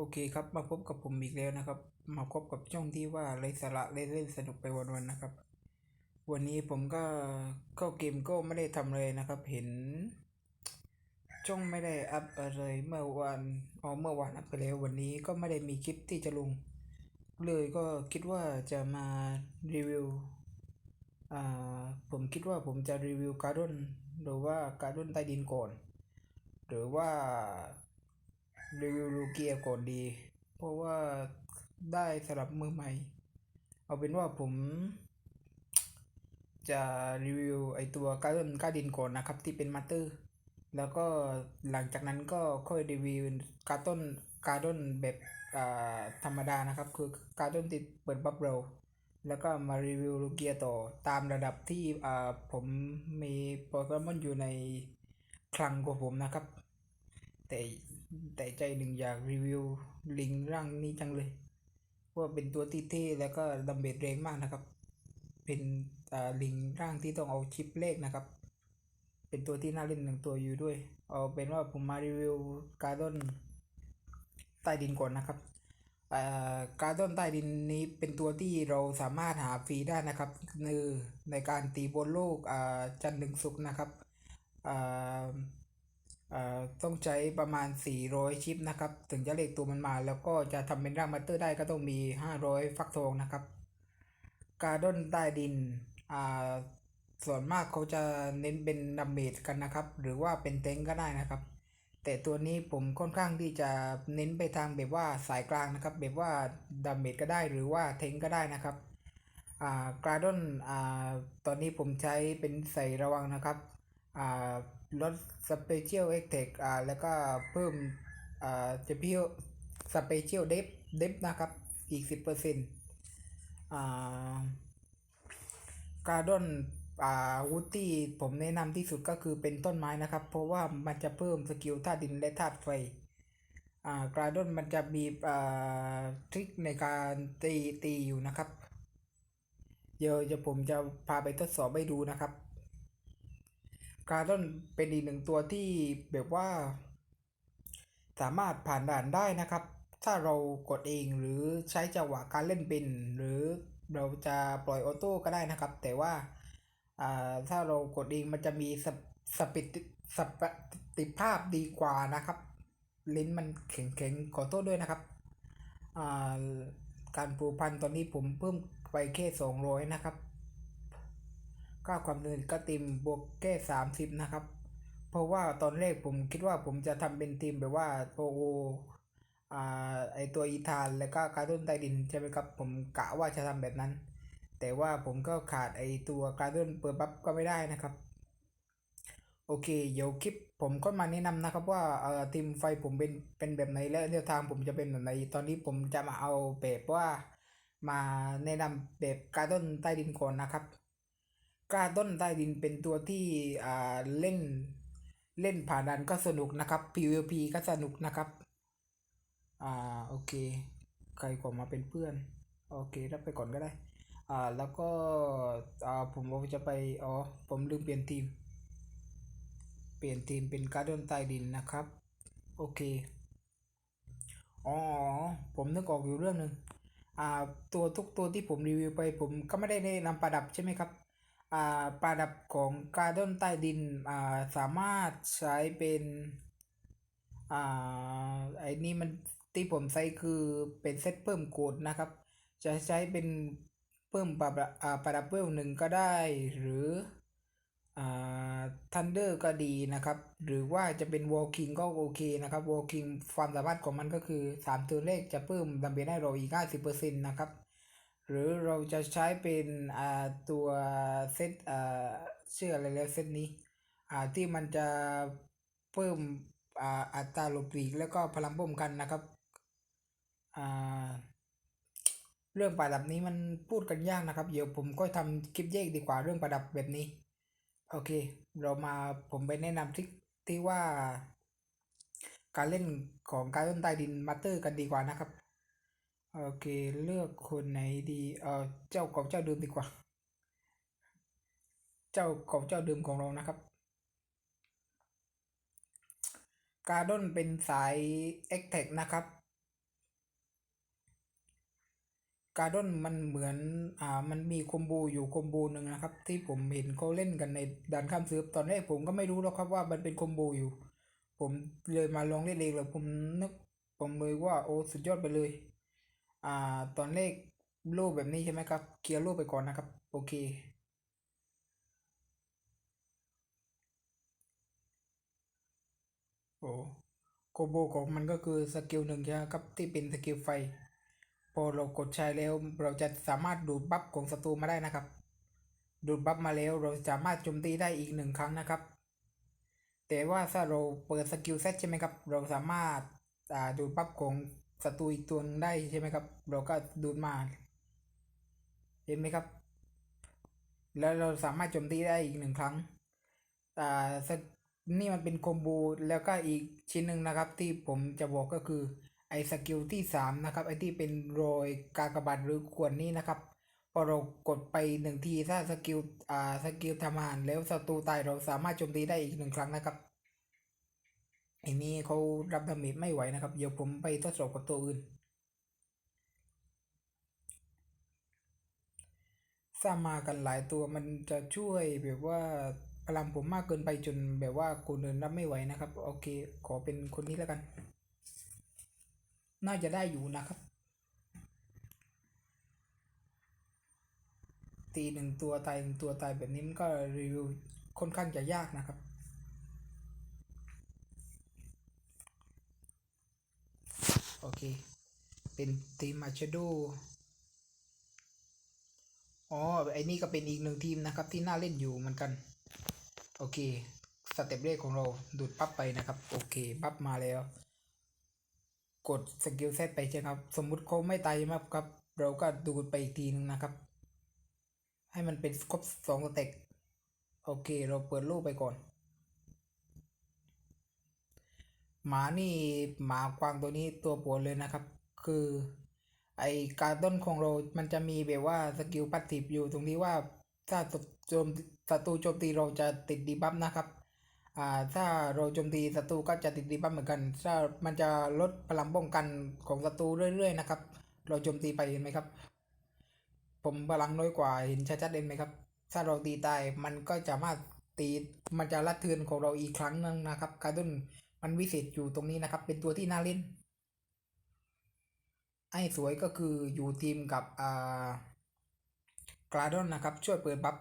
โอเคครับ มาพบกับผมอีกแล้วนะครับ มาพบกับช่องที่ว่าไรสาระเล่นสนุกไปวันๆนะครับ วันนี้ผมก็เข้าเกมก็ไม่ได้ทำเลยนะครับ เห็น ช่องไม่ได้อัพอะไรเมื่อวานอ๋อเมื่อวานอัพไปแล้ววันนี้ก็ไม่ได้มีคลิปที่จะลง เลยก็คิดว่าจะมารีวิวอ่าผมคิดว่าผมจะรีวิวการ์ดนหรือว่าการ์ดนใต้ดินก่อน หรือว่า รีวิวลูเกียก่อนดี เพราะว่าได้สำหรับมือใหม่ เอาเป็นว่าผม จะรีวิวไอตัวการ์ดนการ์ดินก่อนนะครับ ที่เป็นมาสเตอร์ แล้วก็หลังจากนั้นก็ค่อยรีวิวการ์ดอนการ์ดนแบบอ่าธรรมดานะครับ คือการ์ดนที่เปิดบัฟเบิลแล้วก็มารีวิวลูเกียต่อตามระดับที่อ่าผมมีโปเกมอนอยู่ในคลังของผมนะครับ แต่แต่ใจหนึ่งอยากรีวิวลิงร่างนี้จังเลยว่าเป็นตัวที่เท่แล้วก็ดัมเบลแรงมากนะครับ เป็นอ่าลิงร่างที่ต้องเอาชิปเลขนะครับ เป็นตัวที่น่าเล่นหนึ่งตัวอยู่ด้วย เอาเป็นว่าผมมารีวิวการ์ดอนใต้ดินก่อนนะครับอ่าการ์ดอนใต้ดินนี้เป็นตัวที่เราสามารถหาฟรีได้นะครับในในการตีบนโลกอ่าจันทร์ถึงศุกร์นะครับอ่า ต้องใช้ประมาณ 400 ชิปนะครับ ถึงจะเลขตัวมันมา แล้วก็จะทำเป็นร่างมาสเตอร์ได้ก็ต้องมี 500 ฟักทองนะครับ การ์ดอนใต้ดินอ่าส่วนมากเขาจะเน้นเป็นดัมเมจกันนะครับ หรือว่าเป็นเต็งก็ได้นะครับ แต่ตัวนี้ผมค่อนข้างที่จะเน้นไปทางแบบว่าสายกลางนะครับ แบบว่าดัมเมจก็ได้หรือว่าเทงก็ได้นะครับอ่าการ์ดอนอ่าตอนนี้ผมใช้เป็นใส่ระวังนะครับ ลดสเปเชียลเอ็กเทคอ่าแล้วก็เพิ่มอ่าจะเพิ่มสเปเชียลเดฟเดฟนะครับ อีกสิบเปอร์เซ็นต์อ่าการ์ดอนอ่าวูดตี้ผมแนะนำที่สุดก็คือเป็นต้นไม้นะครับ เพราะว่ามันจะเพิ่มสกิลธาตุดินและธาตุไฟอ่ากราดอนมันจะมีอ่าทริคในการตีตีอยู่นะครับ เดี๋ยวจะผมจะพาไปทดสอบให้ดูนะครับ การ์ดอนเป็นอีกหนึ่งตัวที่แบบว่า สามารถผ่านด่านได้นะครับ ถ้าเรากดเองหรือใช้จังหวะการเล่นเป็น หรือเราจะปล่อยออโต้ก็ได้นะครับ แต่ว่าถ้าเรากดเองมันจะมีสปสปิดสปติภาพดีกว่านะครับ ลิ้นมันแข็งแข็งๆขอโทษด้วยนะครับ การปลูกพันธุ์ตอนนี้ผมเพิ่มไปแค่สองร้อยนะครับ ค่าความเดินก็ติมบวกแค่สามสิบนะครับ เพราะว่าตอนแรกผมคิดว่าผมจะทำเป็นทีมแบบว่าโปโออ่าไอตัวอีธานแล้วก็การ์ดอนใต้ดินใช่ไหมครับผมกะว่าจะทำแบบนั้น แต่ว่าผมก็ขาดไอตัวการ์ดอนเปิดบัฟก็ไม่ได้นะครับ โอเค เดี๋ยวคลิปผมก็มาแนะนำนะครับว่าเอ่อทีมไฟผมเป็นเป็นแบบไหนและแนวทางผมจะเป็นแบบไหน ตอนนี้ผมจะมาเอาแบบว่ามาแนะนำแบบการ์ดอนใต้ดินก่อนนะครับ การ์ดอนใต้ดินเป็นตัวที่อ่าเล่นเล่นผ่านดันก็สนุกนะครับ PVP ก็สนุกนะครับ อ่าโอเค ใครกว่ามาเป็นเพื่อน โอเครับไปก่อนก็ได้ อ่าแล้วก็อ่าผมจะไปอ๋อผมลืมเปลี่ยนทีม เปลี่ยนทีมเป็นการ์ดอนใต้ดินนะครับ โอเคอ๋อผมนึกออกอยู่เรื่องหนึ่งอ่าตัวทุกตัวที่ผมรีวิวไปผมก็ไม่ได้แนะนำประดับใช่ไหมครับ ประดับของการ์ดอนใต้ดินสามารถใช้เป็นอไอ้นี่มันที่ผมใช้คือเป็นเซตเพิ่มโกดนะครับ จะใช้เป็นเพิ่มประดับอ่าประดับเวลหนึ่งก็ได้หรือทันเดอร์ก็ดีนะครับ หรือว่าจะเป็นวอลคิงก็โอเคนะครับวอลคิงความสามารถของมันก็คือ 3 ตัวเลขจะเพิ่มดัมเบลให้เราอีก 50%นะครับ หรือเราจะใช้เป็นอ่าตัวเซตอ่าชื่ออะไรแล้วเซตนี้อ่าที่มันจะเพิ่มอ่าอัตราหลบหลีกแล้วก็พลังป้องกันนะครับอ่าเรื่องประดับนี้มันพูดกันยากนะครับ เดี๋ยวผมก็ทำคลิปแยกดีกว่าเรื่องประดับแบบนี้ โอเค เรามาผมไปแนะนำทริคที่ว่า การเล่นของการเล่นใต้ดินมาสเตอร์กันดีกว่านะครับ โอเคเลือกคนไหนดีเออเจ้าของเจ้าเดิมดีกว่า เจ้าของเจ้าเดิมของเรานะครับ การ์ดอนเป็นสาย e x t e c นะครับ การ์ดอนมันเหมือนอ่ามันมีคอมโบอยู่คอมโบหนึ่งนะครับ ที่ผมเห็นเขาเล่นกันในดันข้ามเซิร์ฟตอนแรกผมก็ไม่รู้หรอกครับว่ามันเป็นคอมโบอยู่ ผมเลยมาลองเล่นเองเลยผมนึกผมเลยว่าโอ้สุดยอดไปเลย อ่าตอนแรกโล่แบบนี้ใช่ไหมครับ เคลียร์โล่ไปก่อนนะครับ โอเค โอ้โคโบของมันก็คือสกิลหนึ่งใช่ไหมครับที่เป็นสกิลไฟ พอเรากดใช้แล้วเราจะสามารถดูดบัฟของศัตรูมาได้นะครับ ดูดบัฟมาแล้วเราสามารถโจมตีได้อีกหนึ่งครั้งนะครับ แต่ว่าถ้าเราเปิดสกิลเซตใช่ไหมครับ เราสามารถอ่าดูดบัฟของ ศัตรูอีกตัวหนึงได้ใช่ไหมครับ เราก็ดูดมา เห็นไหมครับ แล้วเราสามารถโจมตีได้อีกหนึ่งครั้งอ่านี่มันเป็นคอมโบแล้วก็อีกชิ้นหนึ่งนะครับที่ผมจะบอกก็คือไอ้สกิลที่สามนะครับ ไอ้ที่เป็นรอยกากบาทหรือขวดนี้นะครับ พอเรากดไปหนึ่งทีถ้าสกิลอ่าสกิลทำงานแล้วศัตรูตายเราสามารถโจมตีได้อีกหนึ่งครั้งนะครับ ไอ้นี้เขารับดาเมจไม่ไหวนะครับ เดี๋ยวผมไปทดสอบกับตัวอื่นสร้างมากันหลายตัวมันจะช่วยแบบว่าพลังผมมากเกินไปจนแบบว่าคนอื่นรับไม่ไหวนะครับ โอเค ขอเป็นคนนี้แล้วกัน น่าจะได้อยู่นะครับ ตีหนึ่งตัวตายหนึ่งตัวตายแบบนี้มันก็รีวิวค่อนข้างจะยากนะครับ โอเค เป็นทีมมาชโดอ๋อไอ้นี่ก็เป็นอีกหนึ่งทีมนะครับที่น่าเล่นอยู่เหมือนกัน โอเค สเต็ปแรกของเราดูดปั๊บไปนะครับ โอเคปั๊บมาแล้ว กดสกิลเซตไปใช่ครับ สมมุติเขาไม่ตายใช่ไหมครับ เราก็ดูดไปอีกทีนึงนะครับ ให้มันเป็นครบสองสเต็ปโอเค เราเปิดรูปไปก่อน หมานี่หมากวางตัวนี้ตัวปวดเลยนะครับ คือ ไอการ์ดอนของเรา มันจะมีแบบว่าสกิลปัตติฟอยู่ตรงที่ว่าถ้าโจมศัตรูโจมตีเราจะติดดีบัฟนะครับอ่าถ้าเราโจมตีศัตรูก็จะติดดีบัฟเหมือนกัน ถ้ามันจะลดพลังป้องกันของศัตรูเรื่อยๆนะครับ เราโจมตีไปเห็นไหมครับ ผมพลังน้อยกว่าเห็นชัดๆเห็นไหมครับ ถ้าเราตีตายมันก็จะมาตีมันจะลัดเทือนของเราอีกครั้งนึงนะครับ การ์ดอน มันวิเศษอยู่ตรงนี้นะครับ เป็นตัวที่น่าเล่น ไอ้สวยก็คืออยู่ทีมกับอ่ากราดอนนะครับ ช่วยเปิดบัฟ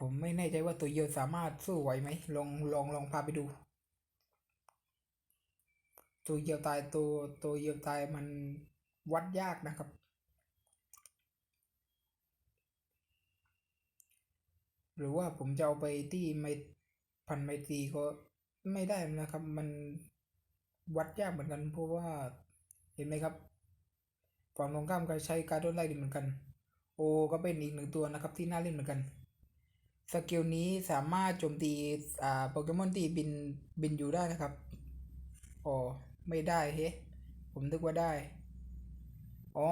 ผมไม่แน่ใจว่าตัวเยียวสามารถสู้ไหวไหมลองลองลองพาไปดู ตัวเยียวตายตัวตัวเยียวตายมันวัดยากนะครับ หรือว่าผมจะเอาไปที่ไมพันไมตรีก็ ไม่ได้นะครับ มันวัดยากเหมือนกัน เพราะว่าเห็นไหมครับฝั่งตรงข้ามก็ใช้การ์ดนไล่ดิเหมือนกัน โอก็เป็นอีกหนึ่งตัวนะครับที่น่าเล่นเหมือนกันสกิลนี้สามารถโจมตีอ่าโปเกมอนที่บินบินอยู่ได้นะครับอ๋อไม่ได้เฮ้ผมนึกว่าได้อ๋อ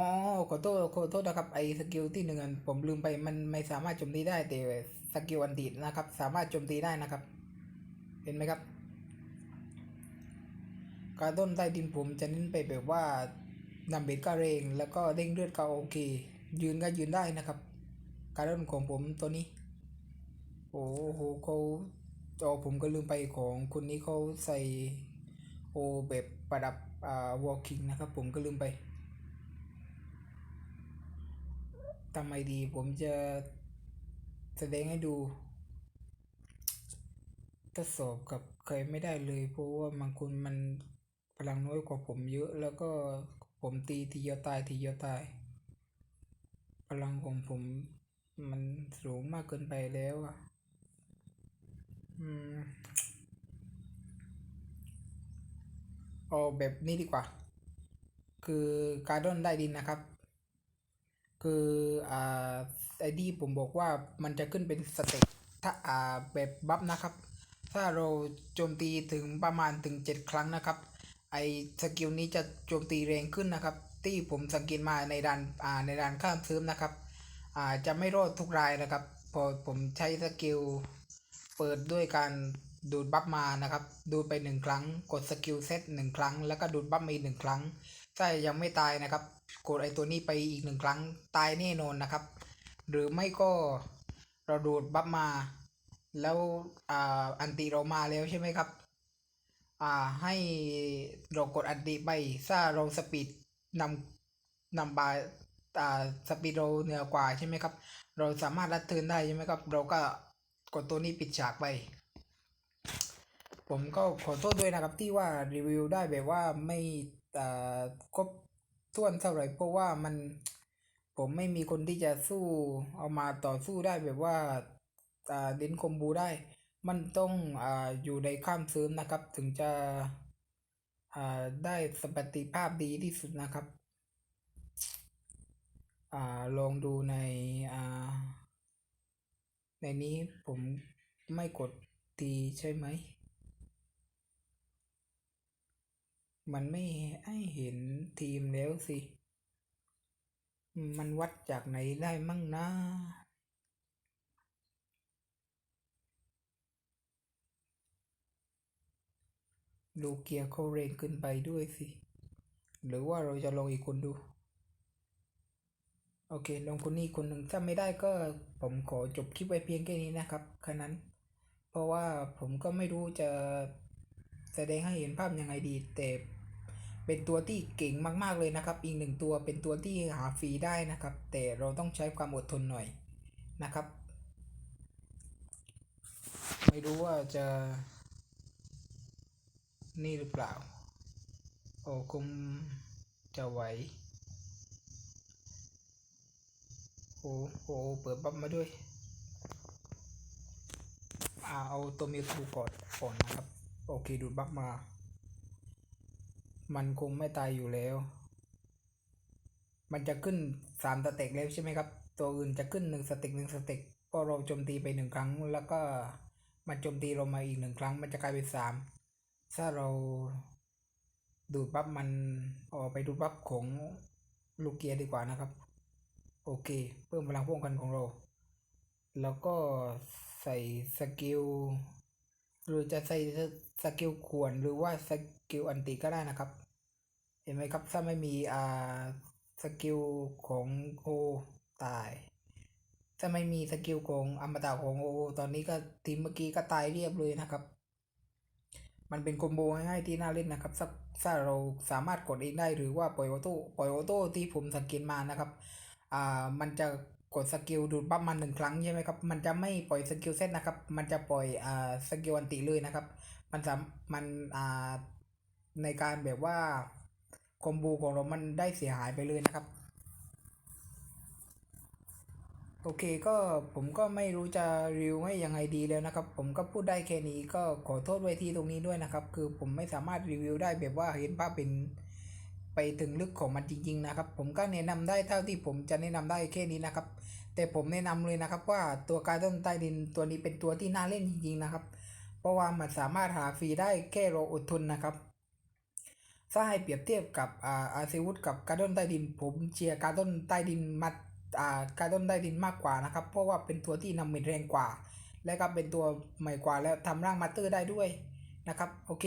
ขอโทษขอโทษนะครับไอ้สกิลที่หนึ่งอันผมลืมไปมันไม่สามารถโจมตีได้แต่สกิลอันติดนะครับ สามารถโจมตีได้นะครับ เห็นไหมครับ การต้นใต้ดินผมจะเน้นไปแบบว่านำเบ็ดก็เร่ง แล้วก็เด้งเลือดก็โอเค ยืนก็ยืนได้นะครับ การต้นของผมตัวนี้ โอ้โหเขาจอผมก็ลืมไปของคนนี้เขาใส่โอแบบประดับอ่าวอลคิงนะครับ ผมก็ลืมไปทำไมดีผมจะแสดงให้ดูทดสอบกับใครไม่ได้เลย เพราะว่าบางคนมัน พลังน้อยกว่าผมเยอะ แล้วก็ผมตีทีเดียวตายทีเดียวตายพลังของผมมันสูงมากเกินไปแล้วอะ อืมเอาแบบนี้ดีกว่า คือการ์ดอนได้ดินนะครับ คืออ่าไอดีผมบอกว่ามันจะขึ้นเป็นสเต็ปถ้าอ่าแบบบัฟนะครับ ถ้าเราโจมตีถึงประมาณถึงเจ็ดครั้งนะครับ ไอสกิลนี้จะโจมตีแรงขึ้นนะครับ ที่ผมสังเกตมาในด่านอ่าในด่านข้ามซื้อนะครับอ่าจะไม่รอดทุกรายนะครับ พอผมใช้สกิลเปิดด้วยการดูดบัฟมานะครับดูดไปหนึ่งครั้ง กดสกิลเซตหนึ่งครั้ง แล้วก็ดูดบัฟมาอีกหนึ่งครั้งถ้ายังไม่ตายนะครับ กดไอตัวนี้ไปอีกหนึ่งครั้งตายแน่นอนนะครับ หรือไม่ก็เราโดดบัฟมา แล้วอ่าอันติเรามาแล้วใช่ไหมครับ อ่าให้เรากดอันติไปถ้าเราสปีดนำนำบาอ่าสปีดเราเหนือกว่าใช่ไหมครับ เราสามารถรัดเทินได้ใช่ไหมครับ เราก็กดตัวนี้ปิดฉากไป ผมก็ขอโทษด้วยนะครับที่ว่ารีวิวได้แบบว่าไม่อ่าครบถ้วนเท่าไหร่เพราะว่ามันผมไม่มีคนที่จะสู้เอามาต่อสู้ได้แบบว่าอ่าเดนคอมบูได้ มันต้องอ่าอยู่ในข้ามซิร์ฟนะครับ ถึงจะอ่าได้สมรรถภาพดีที่สุดนะครับอ่าลองดูในอ่าในนี้ผมไม่กดตีใช่ไหม มันไม่ให้เห็นทีมแล้วสิ มันวัดจากไหนได้มั่งนะ ลูเกียเขาเรนขึ้นไปด้วยสิ หรือว่าเราจะลองอีกคนดู โอเค ลองคนนี้คนหนึ่งถ้าไม่ได้ก็ผมขอจบคลิปไว้เพียงแค่นี้นะครับแค่นั้น เพราะว่าผมก็ไม่รู้จะแสดงให้เห็นภาพยังไงดี แต่เป็นตัวที่เก่งมากๆเลยนะครับ อีกหนึ่งตัวเป็นตัวที่หาฟรีได้นะครับ แต่เราต้องใช้ความอดทนหน่อยนะครับ ไม่รู้ว่าจะ นี่หรือเปล่า โอ้คงจะไหว โอ้โหเปิดบัฟมาด้วยอ่าเอาตัวมิวทูก่อนก่อนนะครับ โอเคดูดบัฟมา มันคงไม่ตายอยู่แล้ว มันจะขึ้นสามสเต็กแล้วใช่ไหมครับ ตัวอื่นจะขึ้นหนึ่งสเต็กหนึ่งสเต็กพอเราโจมตีไปหนึ่งครั้ง แล้วก็มันโจมตีเรามาอีกหนึ่งครั้ง มันจะกลายเป็นสาม ถ้าเราดูดบัฟมันออกไปดูดบัฟของลูกเกียร์ดีกว่านะครับ โอเค เพิ่มพลังป้องกันของเรา แล้วก็ใส่สกิลหรือจะใส่สกิลขวนหรือว่าสกิลอันติก็ได้นะครับ เห็นไหมครับถ้าไม่มีอ่าสกิลของโอตาย ถ้าไม่มีสกิลของอมตะของโอตอนนี้ก็ทีมเมื่อกี้ก็ตายเรียบเลยนะครับ มันเป็นคอมโบง่ายๆที่น่าเล่นนะครับถ้าถ้าเราสามารถกดเองได้หรือว่าปล่อยออโต้ปล่อยออโต้ที่ผมสังเกตมานะครับอ่ามันจะกดสกิลดูดบัฟมันหนึ่งครั้งใช่ไหมครับมันจะไม่ปล่อยสกิลเซตนะครับมันจะปล่อยอ่าสกิลอันติเลยนะครับ มันจะมันอ่าในการแบบว่าคอมโบของเรามันได้เสียหายไปเลยนะครับ โอเคก็ผมก็ไม่รู้จะรีวิวให้ยังไงดีแล้วนะครับ ผมก็พูดได้แค่นี้ก็ขอโทษไว้ที่ตรงนี้ด้วยนะครับ คือผมไม่สามารถรีวิวได้แบบว่าเห็นภาพเป็นไปถึงลึกของมันจริงๆนะครับ ผมก็แนะนำได้เท่าที่ผมจะแนะนำได้แค่นี้นะครับ แต่ผมแนะนำเลยนะครับว่าตัวการต้นใต้ดินตัวนี้เป็นตัวที่น่าเล่นจริงๆนะครับ เพราะว่ามันสามารถหาฟรีได้แค่เราอดทนนะครับถ้าให้เปรียบเทียบกับอาอาเซวุธกับการ์ดอนใต้ดิน ผมเชียร์การ์ดอนใต้ดินมา การ์ดอนใต้ดินมากกว่านะครับ เพราะว่าเป็นตัวที่นำเม็ดแรงกว่า และก็เป็นตัวใหม่กว่าแล้วทำร่างมาสเตอร์ได้ด้วยนะครับโอเค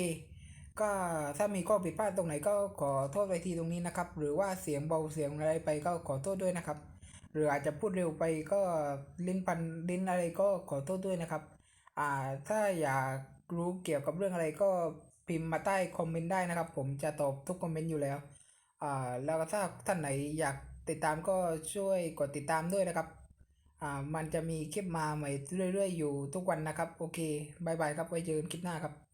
ก็ถ้ามีข้อผิดพลาดตรงไหนก็ขอโทษไปทีตรงนี้นะครับ หรือว่าเสียงเบาเสียงอะไรไปก็ขอโทษด้วยนะครับ หรืออาจจะพูดเร็วไปก็ลิ้นพันลิ้นอะไรก็ขอโทษด้วยนะครับอ่าถ้าอยากรู้เกี่ยวกับเรื่องอะไรก็พิมพ์มาใต้คอมเมนต์ได้นะครับ ผมจะตอบทุกคอมเมนต์อยู่แล้วอ่าแล้วถ้าท่านไหนอยาก ติดตามก็ช่วยกดติดตามด้วยนะครับ อ่า มันจะมีคลิปมาใหม่เรื่อยๆอยู่ทุกวันนะครับ โอเคบายบายครับ ไว้เจอกันคลิปหน้าครับ